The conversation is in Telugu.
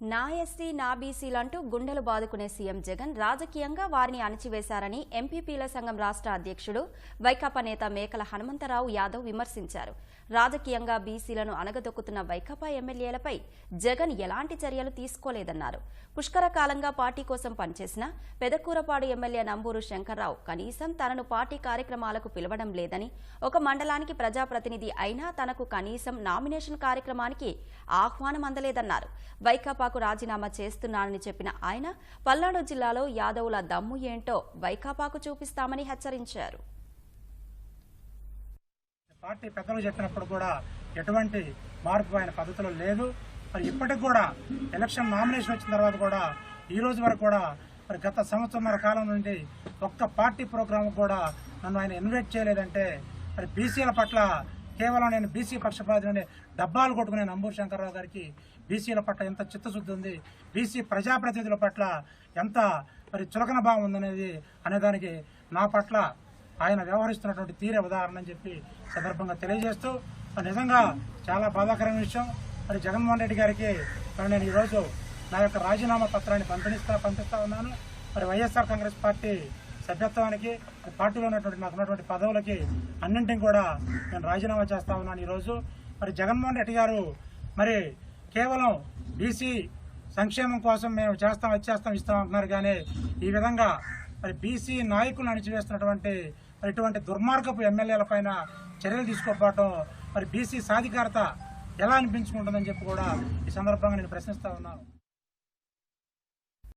నా ఎస్సీ నా బీసీలంటూ గుండెలు బాదుకునే సీఎం జగన్ రాజకీయంగా వారిని అణచివేశారని ఎంపీపీల సంఘం రాష్ట్ర అధ్యక్షుడు వైకాపా నేత మేకల హనుమంతరావు యాదవ్ విమర్శించారు. రాజకీయంగా బీసీలను అణగదొక్కుతున్న వైకాపా ఎమ్మెల్యేలపై జగన్ ఎలాంటి చర్యలు తీసుకోలేదన్నారు. పుష్కర కాలంగా పార్టీ కోసం పనిచేసిన పెదకూరపాడు ఎమ్మెల్యే నంబూరు శంకర్రావు కనీసం తనను పార్టీ కార్యక్రమాలకు పిలవడం లేదని ఒక మండలానికి ప్రజాప్రతినిధి అయినా తనకు కనీసం నామినేషన్ కార్యక్రమానికి ఆహ్వానం అందలేదన్నారు వైకాపాకు రాజీనామా చేస్తున్నానని చెప్పిన ఆయన పల్నాడు జిల్లాలో యాదవుల దమ్ము ఏంటో వైకాపాకు చూపిస్తామని హెచ్చరించారు. పార్టీ పెద్దలు చెప్పినప్పుడు కూడా ఎటువంటి మార్పు ఆయన పద్ధతిలో లేదు. మరి ఇప్పటికి కూడా ఎలక్షన్ నామినేషన్ వచ్చిన తర్వాత కూడా ఈ రోజు వరకు కూడా మరి గత సంవత్సరంన్నర కాలం నుండి ఒక్క పార్టీ ప్రోగ్రామ్ కూడా నన్ను ఆయన ఇన్వైట్ చేయలేదంటే మరి బీసీల పట్ల కేవలం నేను బీసీ పక్షపాతిని డబ్బాలు కొట్టుకునే నంబూరు శంకర్రావు గారికి బీసీల పట్ల ఎంత చిత్తశుద్ధి ఉంది బీసీ ప్రజాప్రతినిధుల పట్ల ఎంత మరి చులకన భావం ఉందనేది అనేదానికి నా పట్ల ఆయన వ్యవహరిస్తున్నటువంటి తీరే ఉదాహరణ అని చెప్పి సందర్భంగా తెలియజేస్తూ నిజంగా చాలా బాధాకరమైన విషయం. మరి జగన్మోహన్ రెడ్డి గారికి మరి నేను ఈరోజు నా యొక్క రాజీనామా పత్రాన్ని పంపిణిస్తా పంపిస్తా ఉన్నాను. మరి వైఎస్ఆర్ కాంగ్రెస్ పార్టీ సభ్యత్వానికి పార్టీలో ఉన్నటువంటి నాకు ఉన్నటువంటి పదవులకి అన్నింటిని కూడా నేను రాజీనామా చేస్తా ఉన్నాను ఈరోజు. మరి జగన్మోహన్ రెడ్డి గారు మరి కేవలం బీసీ సంక్షేమం కోసం మేము చేస్తాం వచ్చేస్తాం ఇస్తాం అంటున్నారు కానీ ఈ విధంగా మరి బీసీ నాయకులు అణిచివేస్తున్నటువంటి మరి ఇటువంటి దుర్మార్గపు ఎమ్మెల్యేల పైన చర్యలు తీసుకోకపోవడం మరి బీసీ సాధికారత ఎలా అనిపించుకుంటుందని చెప్పి కూడా ఈ సందర్భంగా నేను ప్రశ్నిస్తా ఉన్నాను.